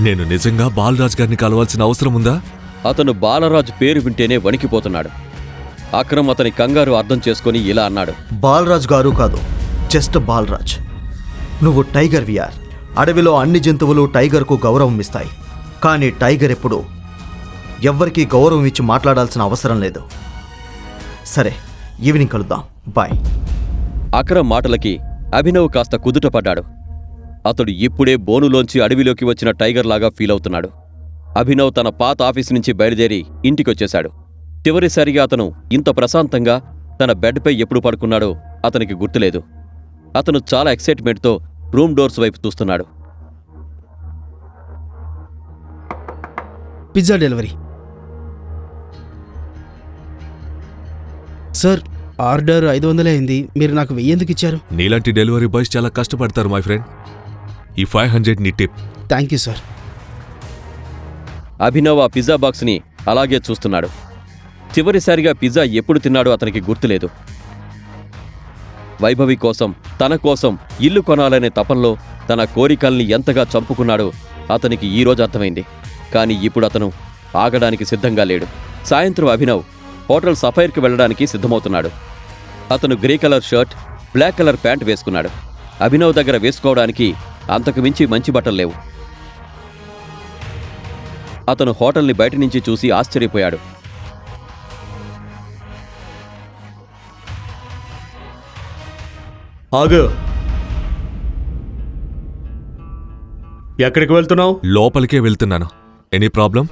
నేను నిజంగా బాలరాజ్ గారిని కలవాల్సిన అవసరం ఉందా? అతను బాలరాజ్ పేరు వింటేనే వణికిపోతున్నాడు. అక్రమ్ అతని కంగారు అర్థం చేసుకొని ఇలా అన్నాడు. బాలరాజ్ గారు కాదు జస్ట్ బాలరాజ్. నువ్వు టైగర్ విఆర్. అడవిలో అన్ని జంతువులు టైగర్కు గౌరవం ఇస్తాయి. కానీ టైగర్ ఎప్పుడు ఎవ్వరికీ గౌరవం ఇచ్చి మాట్లాడాల్సిన అవసరం లేదు. సరే ఈవినింగ్ కలుద్దాం. బాయ్. అక్రమ్ మాటలకి అభినవ్ కాస్త కుదుటపడ్డాడు. అతడు ఇప్పుడే బోనులోంచి అడవిలోకి వచ్చిన టైగర్ లాగా ఫీల్ అవుతున్నాడు. అభినవ్ తన పాత ఆఫీస్ నుంచి బయలుదేరి ఇంటికొచ్చేశాడు. చివరిసారిగా అతను ఇంత ప్రశాంతంగా తన బెడ్పై ఎప్పుడు పడుకున్నాడో అతనికి గుర్తులేదు. అతను చాలా ఎక్సైట్మెంట్తో రూమ్ డోర్స్ వైపు చూస్తున్నాడు. Pizza delivery. సార్ ఆర్డర్ ఐదు వందలే అయింది. మీరు నాకు వెయ్యి ఎందుకు ఇచ్చారు? నీలాంటి డెలివరీ బాయ్స్ చాలా కష్టపడతారు మై ఫ్రెండ్. ఈ ఫైవ్ హండ్రెడ్ నీ tip. Thank you sir. Abhinav ఆ పిజ్జా బాక్స్ని అలాగే చూస్తున్నాడు. చివరిసారిగా పిజ్జా ఎప్పుడు తిన్నాడో అతనికి గుర్తులేదు. వైభవి కోసం తన కోసం ఇల్లు కొనాలనే తపంలో తన కోరికల్ని ఎంతగా చంపుకున్నాడో అతనికి ఈ రోజు అర్థమైంది. కానీ ఇప్పుడు అతను ఆగడానికి సిద్ధంగా లేడు. సాయంత్రం అభినవ్ హోటల్ సఫైర్కి వెళ్ళడానికి సిద్ధమవుతున్నాడు. అతను grey colour shirt black colour pant వేసుకున్నాడు. అభినవ్ దగ్గర వేసుకోవడానికి అంతకు మించి మంచి బట్టలు లేవు. అతను హోటల్ని బయట నుంచి చూసి ఆశ్చర్యపోయాడు. ఆగు. ఎక్కడికి వెళ్తున్నావు? లోపలికే వెళ్తున్నాను. Any problem?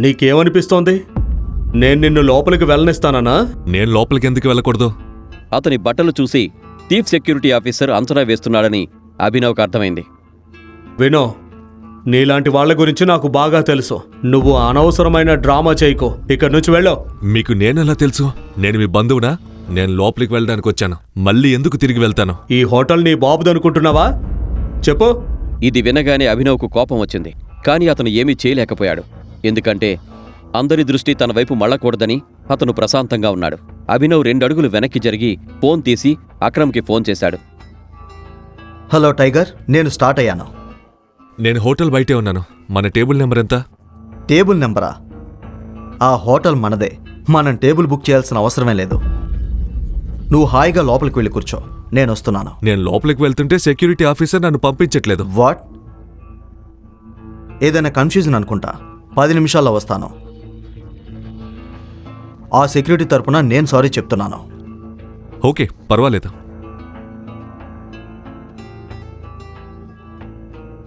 నీకేమనిపిస్తోంది? నేను నిన్ను లోపలికి వెళ్ళనిస్తానా నేను లోపలికి ఎందుకు వెళ్ళకూడదు? అతని బట్టలు చూసి చీఫ్ సెక్యూరిటీ ఆఫీసర్ అంచనా వేస్తున్నాడని అభినవ్కి అర్థమైంది. వినో నీలాంటి వాళ్ళ గురించి నాకు బాగా తెలుసు. నువ్వు అనవసరమైన డ్రామా చేయకు. ఇక్కడి నుంచి వెళ్ళో. మీకు నేనెలా తెలుసు? నేను మీ బంధువునా? నేను లోపలికి వెళ్ళడానికి వచ్చాను. మళ్ళీ ఎందుకు తిరిగి వెళ్తాను? ఈ హోటల్ నీ బాబుదనుకుంటున్నావా చెప్పు. ఇది వినగానే అభినవ్కు కోపం వచ్చింది. కానీ అతను ఏమీ చేయలేకపోయాడు. ఎందుకంటే అందరి దృష్టి తన వైపు మళ్ళకూడదని అతను ప్రశాంతంగా ఉన్నాడు. అభినవ్ రెండడుగులు వెనక్కి జరిగి ఫోన్ తీసి అక్రమ్కి ఫోన్ చేశాడు. హలో టైగర్ నేను స్టార్ట్ అయ్యాను. నేను హోటల్ బయటే ఉన్నాను. మన టేబుల్ నెంబర్ ఎంత? టేబుల్ నెంబరా? ఆ హోటల్ మనదే. మనం టేబుల్ బుక్ చేయాల్సిన అవసరమే లేదు. నువ్వు హాయిగా లోపలికి వెళ్ళి కూర్చో. నేను వస్తున్నాను. నేను లోపలికి వెళ్తుంటే సెక్యూరిటీ ఆఫీసర్ నన్ను పంపించట్లేదు. వాట్? ఏదైనా కన్ఫ్యూజన్ అనుకుంటా. పది నిమిషాల్లో వస్తాను. ఆ సెక్యూరిటీ తరపున నేను సారీ చెప్తున్నాను. ఓకే పర్వాలేదు.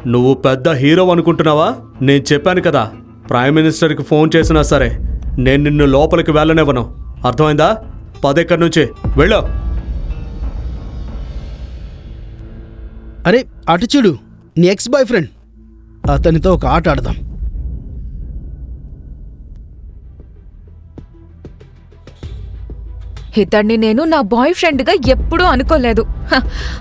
నువ్వు పెద్ద హీరో అనుకుంటున్నావా? నేను చెప్పాను కదా ప్రైమ్ మినిస్టర్కి ఫోన్ చేసినా సరే నేను నిన్ను లోపలికి వెళ్ళనివ్వను. అర్థమైందా? పదెక్కడి నుంచి? వెళ్ళో. అరే అటు చూడు నీ ఎక్స్ బాయ్ ఫ్రెండ్ అతనితో ఒక ఆట ఆడదాం. ఇతన్ని నేను నా బాయ్ ఫ్రెండ్గా ఎప్పుడూ అనుకోలేదు.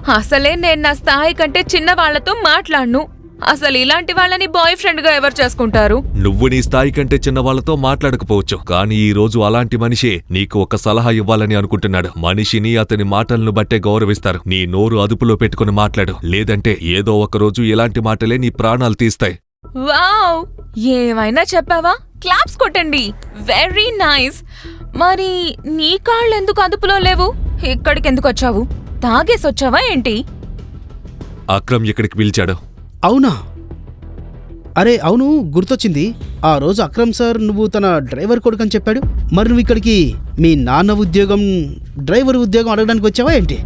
అసలే నేను నా స్థాయి కంటే చిన్న వాళ్ళతో మాట్లాడను. అసలు ఇలాంటి వాళ్ళని బాయ్ ఫ్రెండ్గా ఎవరు చేసుకుంటారు? నువ్వు నీ స్థాయి కంటే చిన్న వాళ్ళతో మాట్లాడకపోవచ్చు. కానీ ఈ రోజు అలాంటి మనిషే నీకు ఒక సలహా ఇవ్వాలని అనుకుంటున్నాడు. మనిషిని అతని మాటలను బట్టే గౌరవిస్తారు. నీ నోరు అదుపులో పెట్టుకుని మాట్లాడు. లేదంటే ఏదో ఒక రోజు ఇలాంటి మాటలే నీ ప్రాణాలు తీస్తాయి. వావ్! ఏమైనా చెప్పావా? క్లాప్స్ కొట్టండి. వెరీ నైస్ మరి నీ కాళ్ళు ఎందుకు అదుపులో లేవు? ఇక్కడికి ఎందుకు వచ్చావు? తాగేసి వచ్చావా ఏంటి? అక్రమ్ ఇక్కడికి పిలిచాడు. అవునా? అరే అవును గుర్తొచ్చింది. ఆ రోజు అక్రమ్ సార్ నువ్వు తన డ్రైవర్ కొడుకని చెప్పాడు. మరి నువ్వు ఇక్కడికి మీ నాన్న ఉద్యోగం డ్రైవర్ ఉద్యోగం అడగడానికి వచ్చావా ఏంటి?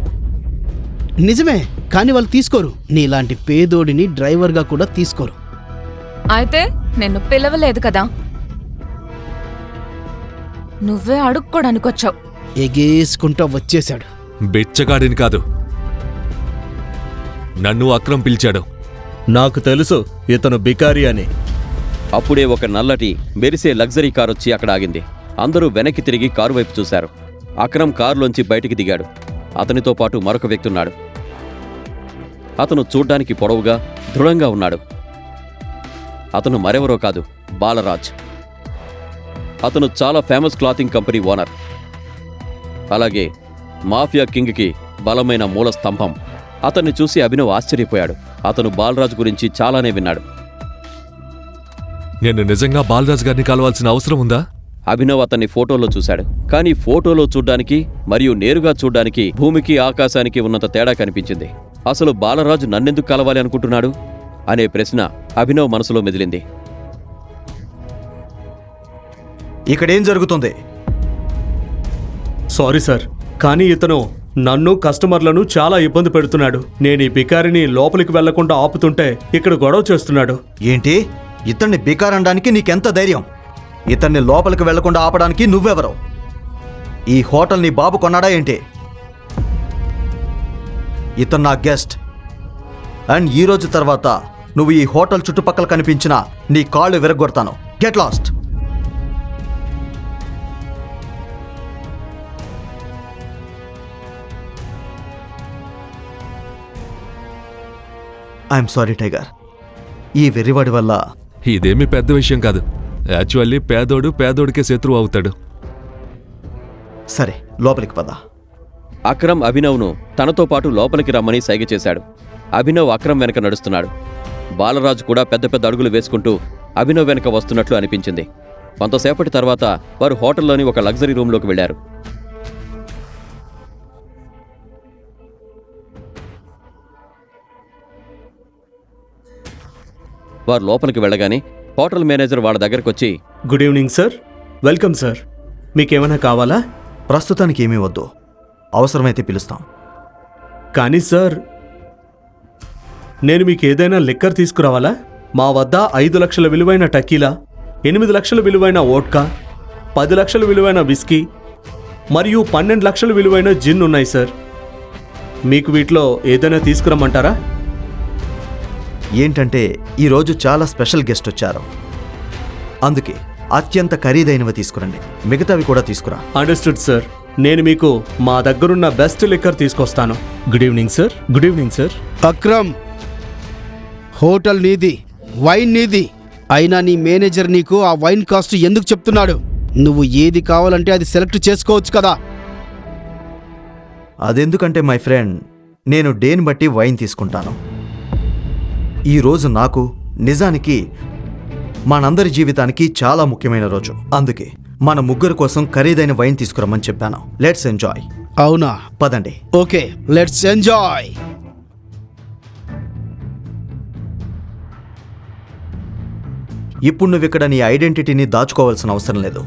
నిజమే కానీ వాళ్ళు తీసుకోరు. నీలాంటి పేదోడిని డ్రైవర్గా కూడా తీసుకోరు. అయితే నిన్ను పిలవలేదు కదా? నువ్వే అడుక్కోడానికి వచ్చావు ఎగేసుకుంటా వచ్చేశాడు. బెచ్చగాడిని కాదు. నన్ను అక్రమ్ పిలిచాడు. నాకు తెలుసు ఇతను బికారి అని. అప్పుడే ఒక నల్లటి మెరిసే లగ్జరీ కార్ వచ్చి అక్కడ ఆగింది. అందరూ వెనక్కి తిరిగి కారు వైపు చూశారు. అక్రమ్ కారులోంచి బయటికి దిగాడు. అతనితో పాటు మరొక వ్యక్తి ఉన్నాడు. అతను చూడ్డానికి పొడవుగా దృఢంగా ఉన్నాడు. అతను మరెవరో కాదు బాలరాజ్. అతను చాలా ఫేమస్ క్లాతింగ్ కంపెనీ ఓనర్ అలాగే మాఫియా కింగ్కి బలమైన మూల స్తంభం. అతన్ని చూసి అభినవ్ ఆశ్చర్యపోయాడు. అతను బాలరాజు గురించి చాలానే విన్నాడు. నేను నిజంగా బాలరాజ్ గారిని కలవాల్సిన అవసరం ఉందా? అభినవ్ అతన్ని ఫోటోలో చూశాడు. కానీ ఫోటోలో చూడ్డానికి మరియు నేరుగా చూడ్డానికి భూమికి ఆకాశానికి ఉన్నంత తేడా కనిపించింది. అసలు బాలరాజు నన్నెందుకు కలవాలి అనుకుంటున్నాడు? అనే ప్రశ్న అభినవ్ మనసులో మెదిలింది. ఇక్కడేం జరుగుతుంది? సారీ సార్ కానీ ఇతను నన్ను కస్టమర్లను చాలా ఇబ్బంది పెడుతున్నాడు. నేను ఈ బికారిని లోపలికి వెళ్ళకుండా ఆపుతుంటే ఇక్కడ గొడవ చేస్తున్నాడు. ఏంటి? ఇతన్ని బికారనడానికి నీకెంత ధైర్యం? ఇతన్ని లోపలికి వెళ్ళకుండా ఆపడానికి నువ్వెవరు? ఈ హోటల్ నీ బాబు కొన్నాడా ఏంటి? ఇతను నా గెస్ట్. అండ్ ఈ రోజు తర్వాత నువ్వు ఈ హోటల్ చుట్టుపక్కల కనిపించిన నీ కాళ్ళు విరగొడతాను get lost. I'm sorry tiger. ఈ వెర్రివాడి వల్ల ఇదేమీ పెద్ద విషయం కాదు. యాక్చువల్లీ పేదోడు పేదోడికే శత్రువు అవుతాడు. సరే లోపలికి పద. అక్రమ్ అభినవ్ను తనతో పాటు లోపలికి రమ్మని సైగ చేశాడు. అభినవ్ అక్రమ్ వెనక నడుస్తున్నాడు. బాలరాజు కూడా పెద్ద పెద్ద అడుగులు వేసుకుంటూ అభినవ్ వెనక వస్తున్నట్లు అనిపించింది. కొంతసేపటి తర్వాత వారు హోటల్లోని ఒక లగ్జరీ రూమ్లోకి వెళ్ళారు వారు లోపలికి వెళ్ళగానే హోటల్ మేనేజర్ వాళ్ళ దగ్గరకు వచ్చి good evening sir. Welcome sir. మీకేమైనా కావాలా? ప్రస్తుతానికి ఏమీ వద్దు. అవసరమైతే పిలుస్తాం. కానీ సార్ నేను మీకు ఏదైనా లిక్కర్ తీసుకురావాలా? మా వద్ద ఐదు లక్షల విలువైన టకీలా ఎనిమిది లక్షల విలువైన ఓట్కా పది లక్షల విలువైన విస్కీ మరియు పన్నెండు లక్షల విలువైన జిన్ ఉన్నాయి సార్. మీకు వీటిలో ఏదైనా తీసుకురమ్మంటారా? ఏంటంటే ఈరోజు చాలా స్పెషల్ గెస్ట్ వచ్చారు. అందుకే అత్యంత ఖరీదైనవి తీసుకురండి. మిగతావి కూడా తీసుకురా. Understood sir. నేను మీకు మా దగ్గరున్న బెస్ట్ లిక్కర్ తీసుకొస్తాను. Good evening sir. Good evening sir. Akram hotel నీది వైన్ నీది. అయినా నీ మేనేజర్ నీకు ఆ వైన్ కాస్ట్ ఎందుకు చెప్తున్నాడు? నువ్వు ఏది కావాలంటే అది సెలెక్ట్ చేసుకోవచ్చు కదా. అదెందుకంటే మై ఫ్రెండ్ నేను డేని బట్టి వైన్ తీసుకుంటాను. ఈరోజు నాకు నిజానికి మనందరి జీవితానికి చాలా ముఖ్యమైన రోజు. అందుకే మన ముగ్గురు కోసం ఖరీదైన వైన్ తీసుకురమ్మని చెప్పాను. లెట్స్ ఎంజాయ్ అవునా? పదండి. ఓకే లెట్స్ ఎంజాయ్ ఇప్పుడు నువ్వు ఇక్కడ నీ ఐడెంటిటీని దాచుకోవాల్సిన అవసరం లేదు.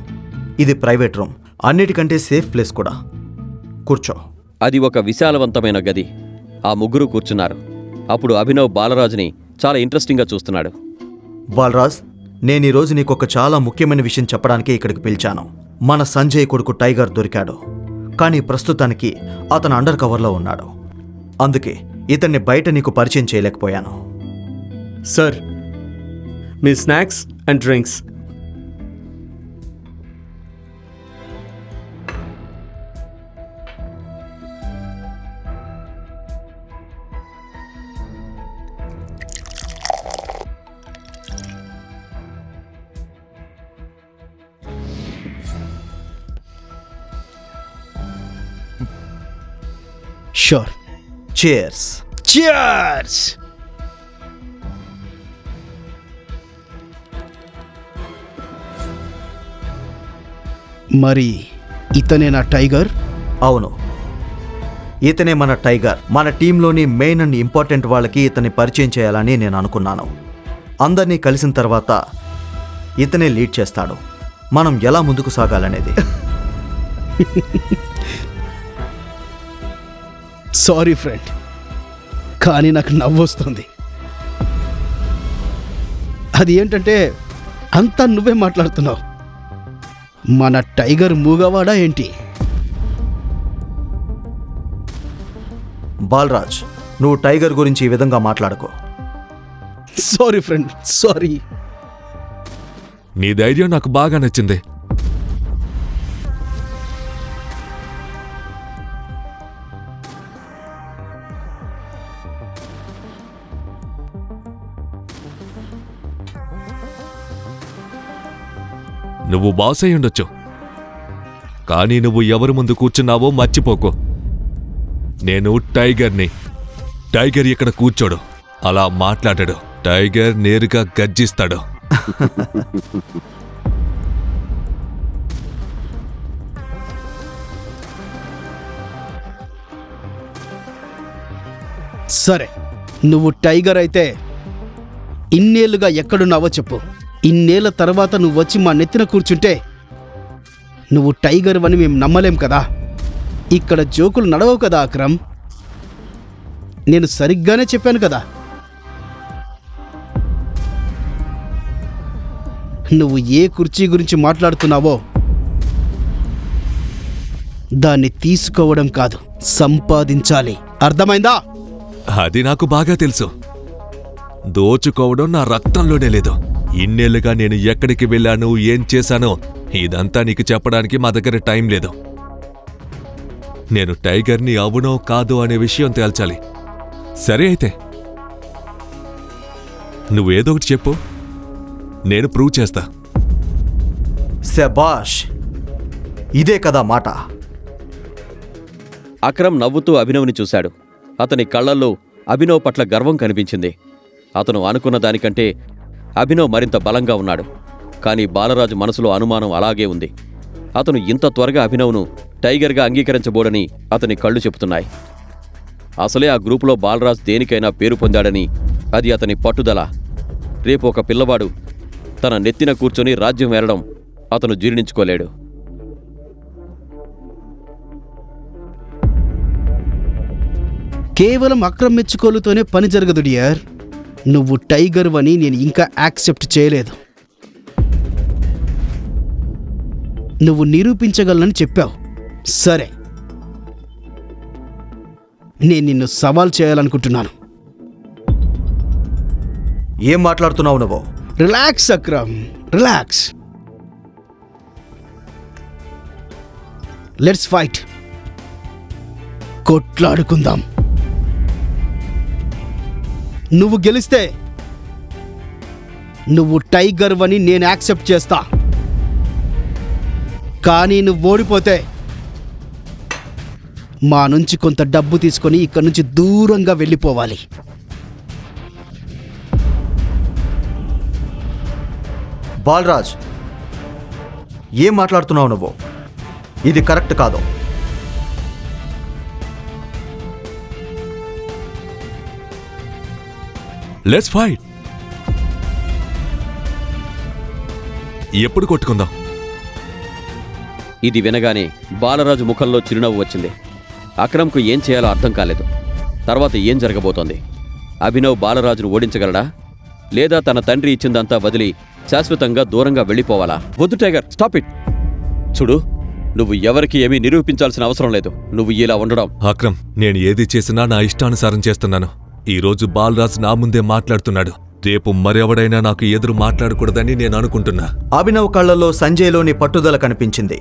ఇది ప్రైవేట్ రూమ్. అన్నిటికంటే సేఫ్ ప్లేస్ కూడా. కూర్చో. అది ఒక విశాలవంతమైన గది. ఆ ముగ్గురు కూర్చున్నారు. అప్పుడు అభినవ్ బాలరాజుని చాలా ఇంట్రెస్టింగ్గా చూస్తున్నాడు. బాలరాజ్ నేను ఈరోజు నీకు ఒక చాలా ముఖ్యమైన విషయం చెప్పడానికి ఇక్కడికి పిలిచాను. మన సంజయ్ కొడుకు టైగర్ దొరికాడు. కానీ ప్రస్తుతానికి అతను అండర్ కవర్లో ఉన్నాడు. అందుకే ఇతన్ని బయట నీకు పరిచయం చేయలేకపోయాను. Sir me snacks and drinks sure cheers cheers మరి ఇతనే నా టైగర్? అవును. ఇతనే మన టైగర్. మన టీంలోని మెయిన్ అండ్ ఇంపార్టెంట్ వాళ్ళకి ఇతన్ని పరిచయం చేయాలని నేను అనుకున్నాను. అందరినీ కలిసిన తర్వాత ఇతనే లీడ్ చేస్తాడు. మనం ఎలా ముందుకు సాగాలనేది. సారీ ఫ్రెండ్ కానీ నాకు నవ్వు వస్తుంది అది ఏంటంటే అంతా నువ్వే మాట్లాడుతున్నావు. మన టైగర్ మూగవాడా ఏంటి? బాలరాజ్ నువ్వు టైగర్ గురించి ఈ విధంగా మాట్లాడుకో. Sorry friend sorry. నీ ధైర్యం నాకు బాగా నచ్చింది. నువ్వు బాస్ ఉండొచ్చు. కానీ నువ్వు ఎవరి ముందు కూర్చున్నావో మర్చిపోకు. నేను టైగర్ని. టైగర్ ఇక్కడ కూర్చోడు. అలా మాట్లాడాడు. టైగర్ నేరుగా గర్జిస్తాడు. సరే నువ్వు టైగర్ అయితే ఇన్నేళ్ళుగా ఎక్కడున్నావో చెప్పు. ఇన్నేళ్ళ తర్వాత నువ్వు వచ్చి మా నెత్తిన కూర్చుంటే నువ్వు టైగర్ అని మేము నమ్మలేం కదా. ఇక్కడ జోకులు నడవవు కదా అక్రమ్. నేను సరిగ్గానే చెప్పాను కదా. నువ్వు ఏ కుర్చీ గురించి మాట్లాడుతున్నావో దాన్ని తీసుకోవడం కాదు సంపాదించాలి. అర్థమైందా? అది నాకు బాగా తెలుసు. దోచుకోవడం నా రక్తంలోనే లేదు. ఇన్నేళ్ళుగా నేను ఎక్కడికి వెళ్ళాను ఏం చేశానో ఇదంతా నీకు చెప్పడానికి మా దగ్గర టైం లేదు. నేను టైగర్ని అవునో కాదో అనే విషయం తేల్చాలి. సరే అయితే. నువ్వేదో ఒకటి చెప్పు. నేను ప్రూవ్ చేస్తా. శబాష్ ఇదే కదా మాట. అక్రమ్ నవ్వుతూ అభినవ్ని చూశాడు. అతని కళ్ళల్లో అభినవ్ పట్ల గర్వం కనిపించింది. అతను అనుకున్న దానికంటే అభినవ్ మరింత బలంగా ఉన్నాడు. కానీ బాలరాజు మనసులో అనుమానం అలాగే ఉంది. అతను ఇంత త్వరగా అభినవ్ను టైగర్గా అంగీకరించబోడని అతని కళ్ళు చెబుతున్నాయి. అసలే ఆ గ్రూపులో బాలరాజ్ దేనికైనా పేరు పొందాడని అది అతని పట్టుదల. రేపు ఒక పిల్లవాడు తన నెత్తిన కూర్చొని రాజ్యం వేరడం అతను జీర్ణించుకోలేడు. కేవలం అక్రమ్ మెచ్చుకోలుతోనే పని జరగదు డియర్. నువ్వు టైగర్ అని నేను ఇంకా యాక్సెప్ట్ చేయలేదు. నువ్వు నిరూపించగలనని చెప్పావు. సరే. నేను నిన్ను సవాల్ చేయాలనుకుంటున్నాను. ఏం మాట్లాడుతున్నావు నువ్వు? Relax Akram. Relax. Let's fight. కొట్లాడుకుందాం. నువ్వు గెలిస్తే నువ్వు టైగర్ అని నేను యాక్సెప్ట్ చేస్తా. కానీ నువ్వు ఓడిపోతే మా నుంచి కొంత డబ్బు తీసుకొని ఇక్కడి నుంచి దూరంగా వెళ్ళిపోవాలి. బాలరాజ్ ఏం మాట్లాడుతున్నావు నువ్వు? ఇది కరెక్ట్ కాదు. లెట్స్ ఫైట్ ఎప్పుడు కొట్టుకుందాం? ఇది వినగానే బాలరాజు ముఖంలో చిరునవ్వు వచ్చింది. అక్రమ్కు ఏం చేయాలో అర్థం కాలేదు. తర్వాత ఏం జరగబోతోంది? అభినవ్ బాలరాజును ఓడించగలడా? లేదా తన తండ్రి ఇచ్చిందంతా వదిలి శాశ్వతంగా దూరంగా వెళ్ళిపోవాలా? వద్దు టైగర్ స్టాప్ ఇట్. చూడు నువ్వు ఎవరికి ఏమీ నిరూపించాల్సిన అవసరం లేదు. నువ్వు ఇలా ఉండడం. అక్రమ్ నేను ఏది చేసినా నా ఇష్టానుసారం చేస్తున్నాను. ఈ రోజు బాలరాజ్ నా ముందే మాట్లాడుతున్నాడు. రేపు మరెవడైనా నాకు ఎదురు మాట్లాడకూడదని నేను అనుకుంటున్నా. అభినవ్ కళ్ళలో సంజయ్లోని పట్టుదల కనిపించింది.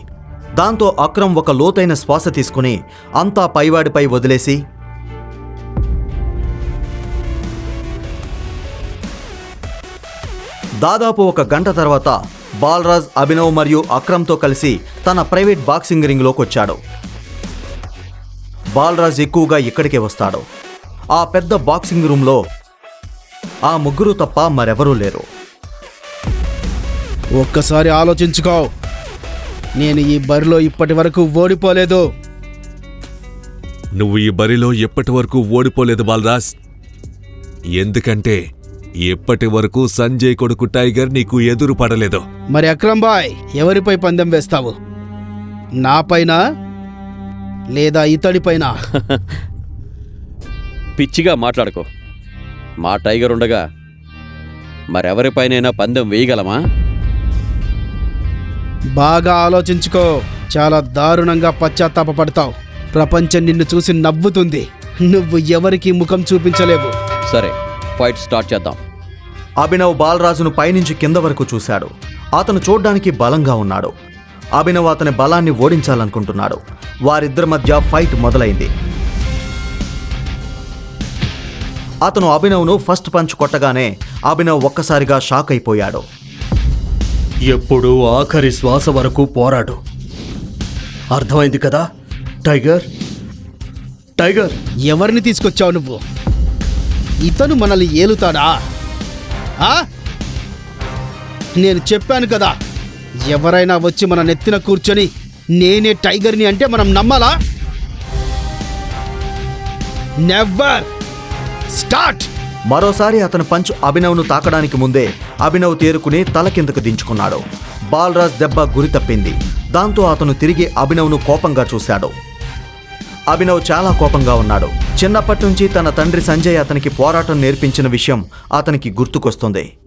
దాంతో అక్రమ్ ఒక లోతైన శ్వాస తీసుకుని అంతా పైవాడిపై వదిలేసి దాదాపు ఒక గంట తర్వాత బాలరాజ్ అభినవ్ మరియు అక్రమ్తో కలిసి తన ప్రైవేట్ బాక్సింగ్ రింగ్లోకి వచ్చాడు బాలరాజ్ ఎక్కువగా ఇక్కడికే వస్తాడు. ఆ పెద్ద బాక్సింగ్ రూమ్లో ఆ ముగ్గురు తప్ప మరెవరూ లేరు. ఒక్కసారి ఆలోచించుకో. నేను ఈ బరిలో ఇప్పటి వరకు ఓడిపోలేదు. నువ్వు ఈ బరిలో ఎప్పటి వరకు ఓడిపోలేదు బాలరాజ్? ఎందుకంటే ఎప్పటి వరకు సంజయ్ కొడుకు టైగర్ నీకు ఎదురు పడలేదు. మరి అక్రమ్ బాయ్ ఎవరిపై పందెం వేస్తావు? నాపైన లేదా ఇతడిపైన? పిచ్చిగా మాట్లాడుకో. మా టైగర్ ఉండగా మరెవరిపైనైనా పందెం వేయగలమా? బాగా ఆలోచించుకో. చాలా దారుణంగా పశ్చాత్తాపపడతావు. ప్రపంచం నిన్ను చూసి నవ్వుతుంది. నువ్వు ఎవరికి ముఖం చూపించలేవు. సరే ఫైట్ స్టార్ట్ చేద్దాం. అభినవ్ బాలరాజును పైనుంచి కింద వరకు చూశాడు. అతను చూడ్డానికి బలంగా ఉన్నాడు. అభినవ్ అతని బలాన్ని ఓడించాలనుకుంటున్నాడు. వారిద్దరి మధ్య ఫైట్ మొదలైంది. అతను అభినవ్ను ఫస్ట్ పంచ్ కొట్టగానే అభినవ్ ఒక్కసారిగా షాక్ అయిపోయాడు. ఎప్పుడు ఆఖరి శ్వాస వరకు పోరాడు. అర్థమైంది కదా టైగర్? టైగర్! ఎవరిని తీసుకొచ్చావు నువ్వు? ఇతను మనల్ని ఏలుతాడా? ఆ? నేను చెప్పాను కదా ఎవరైనా వచ్చి మన నెత్తిన కూర్చొని నేనే టైగర్ని అంటే మనం నమ్మాలా? Never start! మరోసారి అతను పంచ్ అభినవ్ను తాకడానికి ముందే అభినవ్ తేరుకుని తల కిందకు దించుకున్నాడు. బాలరాజ్ దెబ్బ గురి తప్పింది. దాంతో అతను తిరిగి అభినవ్ను కోపంగా చూశాడు. అభినవ్ చాలా కోపంగా ఉన్నాడు. చిన్నప్పటి నుంచి తన తండ్రి సంజయ్ అతనికి పోరాటం నేర్పించిన విషయం అతనికి గుర్తుకొస్తుంది.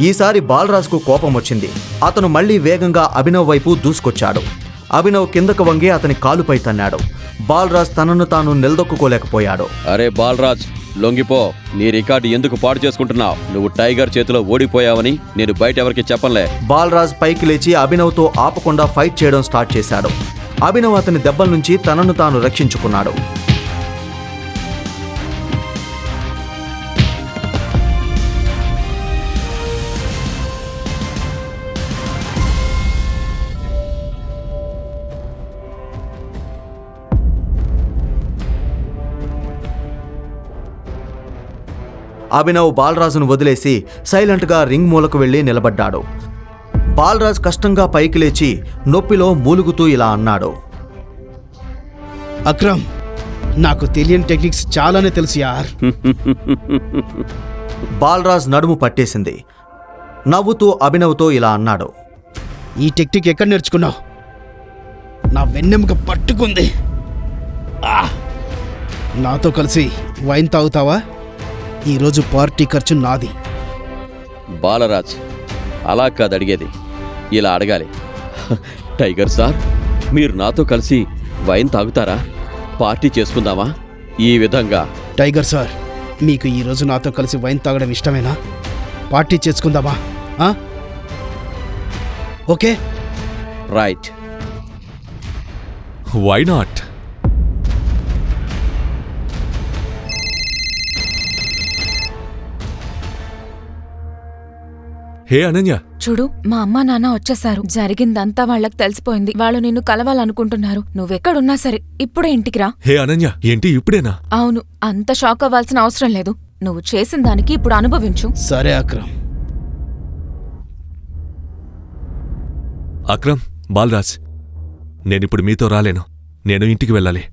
ఈసారి బాలరాజ్కు కోపం వచ్చింది. అతను మళ్ళీ వేగంగా అభినవ్ వైపు దూసుకొచ్చాడు. అభినవ్ కిందకు వంగి అతని కాలుపై తన్నాడు. బాలరాజ్ తనను తాను నిలదొక్కుకోలేకపోయాడు. అరే బాలరాజ్ లొంగిపో. నీ రికార్డు ఎందుకు పాడు చేసుకుంటున్నావు? నువ్వు టైగర్ చేతిలో ఓడిపోయావని నేను బయట ఎవరికి చెప్పనులే. బాలరాజ్ పైకి లేచి అభినవ్తో ఆపకుండా ఫైట్ చేయడం స్టార్ట్ చేశాడు. అభినవ్ అతని దెబ్బల నుంచి తనను తాను రక్షించుకున్నాడు. అభినవ్ బాలరాజును వదిలేసి సైలెంట్గా రింగ్ మూలకు వెళ్ళి నిలబడ్డాడు. బాలరాజ్ కష్టంగా పైకి లేచి నొప్పిలో మూలుగుతూ ఇలా అన్నాడు. అక్రమ్ నాకు తెలియని టెక్నిక్స్ చాలానే తెలుసు యార్. బాలరాజ్ నడుము పట్టేసింది. నవ్వుతూ అభినవ్తో ఇలా అన్నాడు. ఈ టెక్నిక్ ఎక్కడ నేర్చుకున్నావు? నా వెన్నెముక పట్టుకుంది! నాతో కలిసి వైన్ తాగుతావా? ఈరోజు పార్టీ ఖర్చు నాది. బాలరాజ్ అలా కాదు అడిగేది. ఇలా అడగాలి. టైగర్ సార్ మీరు నాతో కలిసి వైన్ తాగుతారా? పార్టీ చేసుకుందామా? ఈ విధంగా. టైగర్ సార్ మీకు ఈరోజు నాతో కలిసి వైన్ తాగడం ఇష్టమేనా? పార్టీ చేసుకుందామా? ఆ? Okay. Right. Why not hey Ananya. చూడు మా అమ్మా నాన్న వచ్చేసారు జరిగిందంతా వాళ్ళకి తెలిసిపోయింది. వాళ్ళు నిన్ను కలవాలనుకుంటున్నారు. నువ్వెక్కడున్నా సరే ఇప్పుడే ఇంటికి రా. హే అనన్య ఏంటి ఇప్పుడేనా? అవును అంత షాక్ అవ్వాల్సిన అవసరం లేదు. నువ్వు చేసిన దానికి ఇప్పుడు అనుభవించు. సరే అక్రమ్. అక్రమ్ బాలరాజ్ నేనిప్పుడు మీతో రాలేను. నేను ఇంటికి వెళ్ళాలి.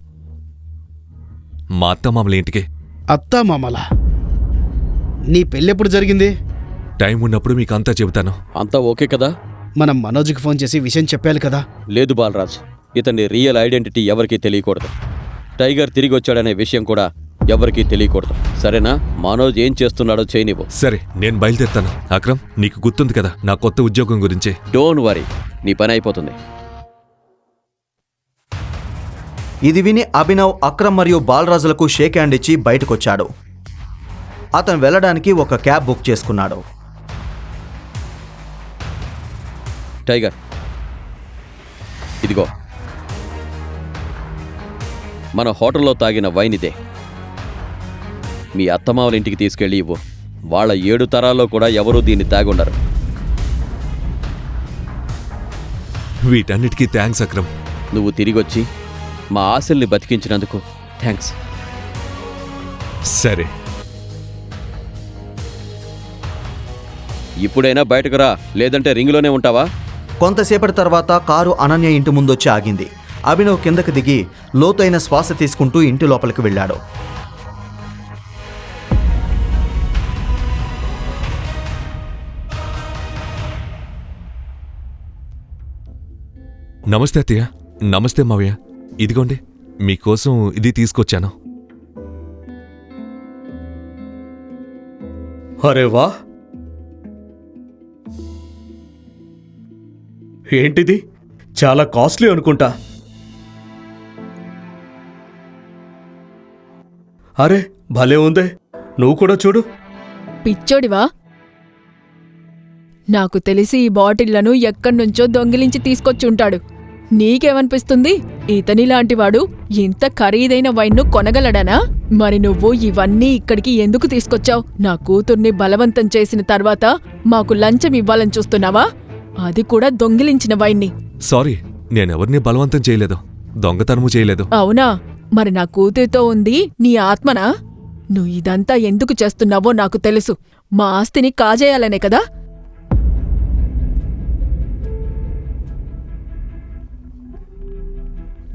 మా అత్తమామల ఇంటికి. అత్తా మామల నీ పెళ్ళెప్పుడు జరిగింది? టైం ఉన్నప్పుడు మీకు అంతా చెబుతాను. అంతా ఓకే కదా? మనం మనోజ్కి ఫోన్ చేసి విషయం చెప్పాలి కదా? లేదు బాలరాజ్ ఇతని రియల్ ఐడెంటిటీ ఎవరికీ తెలియకూడదు. టైగర్ తిరిగి వచ్చాడనే విషయం కూడా ఎవరికీ తెలియకూడదు. సరేనా? మనోజ్ ఏం చేస్తున్నాడో చేయనివ్వు. సరే నేను బయలుదేరుతాను. అక్రమ్ నీకు గుర్తుంది కదా నా కొత్త ఉద్యోగం గురించి. డోంట్ వరీ నీ పని అయిపోతుంది. ఇది విని అభినవ్ అక్రమ్ మరియు బాలరాజులకు షేక్ హ్యాండ్ ఇచ్చి బయటకొచ్చాడు. అతను వెళ్ళడానికి ఒక క్యాబ్ బుక్ చేసుకున్నాడు. టైగర్. ఇదిగో. మన హోటల్లో తాగిన వైన్ ఇదే. మీ అత్తమావల ఇంటికి తీసుకెళ్ళి ఇవ్వు. వాళ్ళ ఏడు తరాల్లో కూడా ఎవరూ దీన్ని తాగుండరు. వీటన్నిటికీ థ్యాంక్స్ అక్రమ్. నువ్వు తిరిగొచ్చి మా ఆశల్ని బతికించినందుకు థ్యాంక్స్. సరే. ఇప్పుడైనా బయటకు రా లేదంటే రింగులోనే ఉంటావా? కొంతసేపటి తర్వాత కారు అనన్య ఇంటి ముందొచ్చి ఆగింది. అభినవ్ కిందకి దిగి లోతైన శ్వాస తీసుకుంటూ ఇంటి లోపలికి వెళ్ళాడు. నమస్తే అత్తయ్య. నమస్తే మావయ్య. ఇదిగోండి. మీకోసం ఇది తీసుకొచ్చాను. అరే వా! ఏంటిది? చాలా కాస్ట్లీ అనుకుంటా. అరే భలే ఉందే. నువ్వు కూడా చూడు. పిచ్చోడివా? నాకు తెలిసి ఈ బాటిళ్ళను ఎక్కడ్నుంచో దొంగిలించి తీసుకొచ్చుంటాడు. నీకేమనిపిస్తుంది? ఇతనిలాంటివాడు ఇంత ఖరీదైన వైన్ను కొనగలడనా? మరి నువ్వు ఇవన్నీ ఇక్కడికి ఎందుకు తీసుకొచ్చావు? నా కూతుర్ని బలవంతం చేసిన తర్వాత మాకు లంచం ఇవ్వాలని చూస్తున్నావా? అది కూడా దొంగిలించిన వైన్ని సారీ నేనెవరిని బలవంతం చేయలేదు. దొంగతనము చేయలేదు. అవునా? మరి నా కూతురితో ఉంది నీ ఆత్మనా? నువ్వు ఇదంతా ఎందుకు చేస్తున్నావో నాకు తెలుసు. మా ఆస్తిని కాజేయాలనే కదా?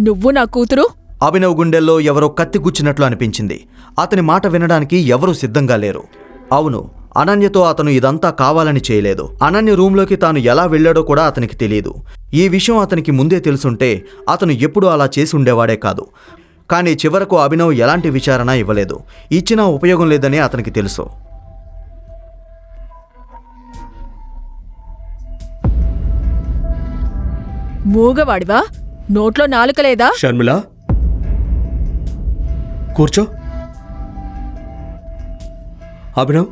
నువ్వు నా కూతురు? అభినవ్ గుండెల్లో ఎవరో కత్తి గుచ్చినట్లు అనిపించింది. అతని మాట వినడానికి ఎవరూ సిద్ధంగా లేరు. అవును అనన్యతో అతను ఇదంతా కావాలని చేయలేదు. అనన్య రూంలోకి తాను ఎలా వెళ్ళాడో కూడా అతనికి తెలియదు ఈ విషయం అతనికి ముందే తెలుసుంటే అతను ఎప్పుడూ అలా చేసి ఉండేవాడే కాదు. కానీ చివరకు అభినవ్ ఎలాంటి విచారణ ఇవ్వలేదు. ఇచ్చినా ఉపయోగం లేదని అతనికి తెలుసు. మూగవాడివా? నోట్లో నాలుక లేదా? షర్మిల. కూర్చో. అభినవ్.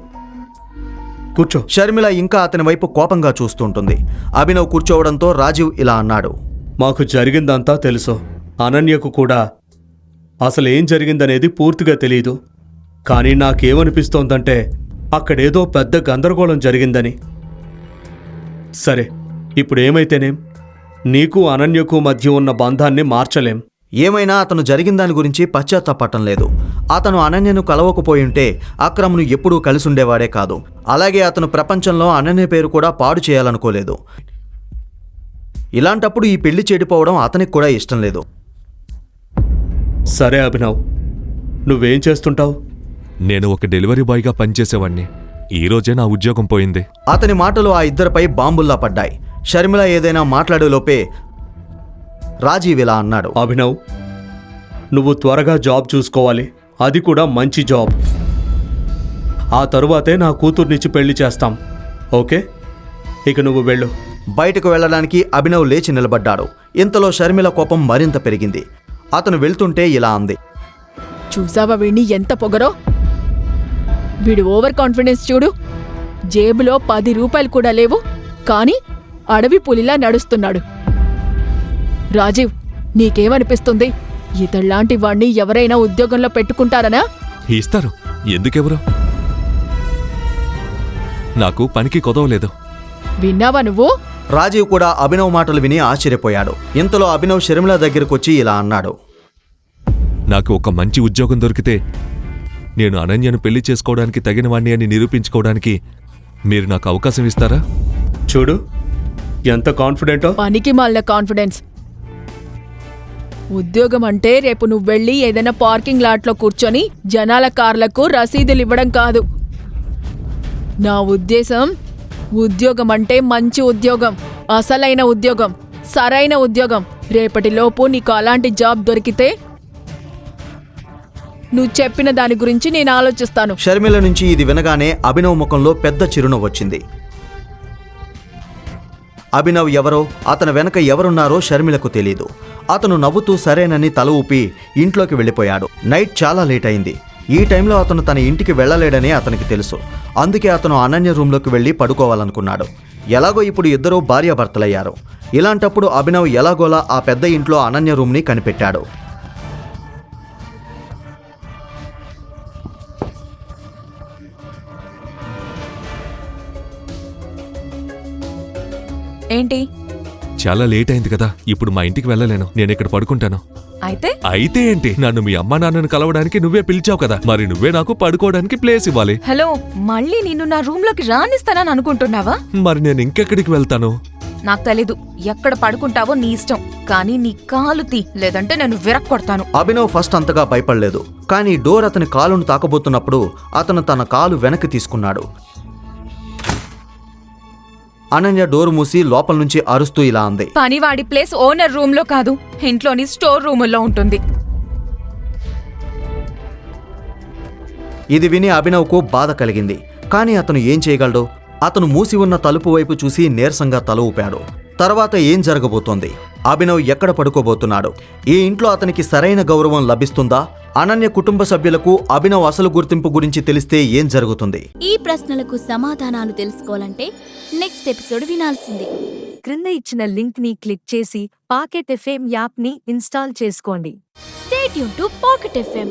కూర్చో. షర్మిల ఇంకా అతని వైపు కోపంగా చూస్తుంటుంది. అభినవ్ కూర్చోవడంతో రాజీవ్ ఇలా అన్నాడు. మాకు జరిగిందంతా తెలుసు. అనన్యకు కూడా. అసలు ఏం జరిగిందనేది పూర్తిగా తెలియదు కానీ నాకేమనిపిస్తోందంటే అక్కడేదో పెద్ద గందరగోళం జరిగిందని. సరే ఇప్పుడు ఏమైతేనేం నీకు అనన్యకు మధ్య ఉన్న బంధాన్ని మార్చలేం. ఏమైనా అతను జరిగిన దాని గురించి పశ్చాత్తాపట్టం లేదు. అతను అనన్యను కలవకపోయుంటే అక్రమ్ను ఎప్పుడూ కలిసుండేవాడే కాదు. అలాగే అతను ప్రపంచంలో అనన్య పేరు కూడా పాడు చేయాలనుకోలేదు. ఇలాంటప్పుడు ఈ పెళ్ళి చెడిపోవడం అతనికి కూడా ఇష్టం లేదు. సరే అభినవ్ నువ్వేం చేస్తుంటావు? నేను ఒక డెలివరీ బాయ్గా పనిచేసేవాణ్ణి. ఈ రోజే నా ఉద్యోగం పోయింది. అతని మాటలు ఆ ఇద్దరిపై బాంబుల్లా పడ్డాయి. షర్మిల ఏదైనా మాట్లాడేలోపే రాజీవ్ ఇలా అన్నాడు. అభినవ్ నువ్వు త్వరగా జాబ్ చూసుకోవాలి. అది కూడా మంచి జాబ్. ఆ తరువాతే నా కూతుర్నిచ్చి పెళ్ళి చేస్తాం. ఓకే? ఇక నువ్వు వెళ్ళు. బయటకు వెళ్ళడానికి అభినవ్ లేచి నిలబడ్డాడు. ఇంతలో షర్మిల కోపం మరింత పెరిగింది. అతను వెళ్తుంటే ఇలా అంది. చూసావా వీణ్ణి ఎంత పొగరో? వీడు ఓవర్ కాన్ఫిడెన్స్ చూడు. జేబులో పది రూపాయలు కూడా లేవు. కానీ అడవి పులిలా నడుస్తున్నాడు. రాజీవ్ నీకేమనిపిస్తుంది? ఇతళ్ళాంటి వాణ్ణి ఎవరైనా ఉద్యోగంలో పెట్టుకుంటారనా? ఇస్తారు. ఎందుకెవరు? నాకు పనికి కొదవలేదు విన్నావా నువ్వు? రాజీవ్ కూడా అభినవ్ మాటలు విని ఆశ్చర్యపోయాడు. ఇంతలో అభినవ్ షర్మిల దగ్గరకు వచ్చి ఇలా అన్నాడు. నాకు ఒక మంచి ఉద్యోగం దొరికితే నేను అనన్యను పెళ్ళి చేసుకోవడానికి తగినవాణ్ణి అని నిరూపించుకోవడానికి మీరు నాకు అవకాశం ఇస్తారా? చూడు ఎంత కాన్ఫిడెంటో పనికి మాలిన కాన్ఫిడెన్స్ ఉద్యోగం అంటే రేపు నువ్వు వెళ్ళి ఏదైనా పార్కింగ్ లాట్లో కూర్చొని జనాల కార్లకు రసీదులు ఇవ్వడం కాదు. నా ఉద్దేశం ఉద్యోగం అంటే మంచి ఉద్యోగం అసలైన ఉద్యోగం సరైన ఉద్యోగం. రేపటిలోపు నీకు అలాంటి జాబ్ దొరికితే నువ్వు చెప్పిన దాని గురించి నేను ఆలోచిస్తాను. షర్మిల నుంచి ఇది వినగానే అభినవ్ ముఖంలో పెద్ద చిరునవ్వు వచ్చింది. అభినవ్ ఎవరో అతని వెనక ఎవరున్నారో షర్మిలకు తెలీదు. అతను నవ్వుతూ సరేనని తల ఊపి ఇంట్లోకి వెళ్ళిపోయాడు. నైట్ చాలా లేట్ అయింది. ఈ టైంలో అతను తన ఇంటికి వెళ్ళలేడని అతనికి తెలుసు. అందుకే అతను అనన్య రూంలోకి వెళ్ళి పడుకోవాలనుకున్నాడు. ఎలాగో ఇప్పుడు ఇద్దరూ భార్యాభర్తలయ్యారు. ఇలాంటప్పుడు అభినవ్ ఎలాగోలా ఆ పెద్ద ఇంట్లో అనన్య రూమ్ని కనిపెట్టాడు. ఏంటి? చాలా లేట్ అయింది కదా. ఇప్పుడు మా ఇంటికి వెళ్ళలేను. నేను ఇక్కడ పడుకుంటాను. అయితే? అయితే ఏంటి? నన్ను మీ అమ్మా నాన్నను కలవడానికి నువ్వే పిలిచావు కదా. మరి నువ్వే నాకు పడుకోవడానికి ప్లేస్ ఇవ్వాలి. హలో మళ్ళీ నిన్ను నా రూమ్లోకి రానిస్తానని అనుకుంటున్నావా? మరి నేను ఇంకెక్కడికి వెళ్తాను? నాకు తెలీదు. ఎక్కడ పడుకుంటావో నీ ఇష్టం. కానీ నీ కాలు తీ. లేదంటే నేను విరక్కొడతాను అభినవ్ ఫస్ట్ అంతగా భయపడలేదు. కానీ డోర్ అతని కాలును తాకబోతున్నప్పుడు అతను తన కాలు వెనక్కి తీసుకున్నాడు. అనన్య డోర్ మూసి లోపల నుంచి అరుస్తూ ఇలా అంది. పనివాడి ప్లేస్ ఓనర్ రూమ్లో కాదు ఇంట్లోని స్టోర్ రూముల్లో ఉంటుంది. ఇది విని అభినవ్కు బాధ కలిగింది. కానీ అతను ఏం చేయగలడు? అతను మూసి ఉన్న తలుపు వైపు చూసి నీరసంగా తల ఊపాడు. తర్వాత ఏం జరగబోతోంది? అభినవ్ ఎక్కడ పడుకోబోతున్నాడు? ఈ ఇంట్లో అతనికి సరైన గౌరవం లభిస్తుందా? అనన్య కుటుంబ సభ్యులకు అభినవ్ అసలు గుర్తింపు గురించి తెలిస్తే ఏం జరుగుతుంది? ఈ ప్రశ్నలకు సమాధానాలు తెలుసుకోవాలంటే నెక్స్ట్ ఎపిసోడ్ వినాల్సిందే. క్రింద ఇచ్చిన లింక్ని క్లిక్ చేసి పాకెట్ ఎఫ్ఎం యాప్ని ఇన్స్టాల్ చేసుకోండి. స్టేట్ యూన్ టు పాకెట్ ఎఫ్ఎం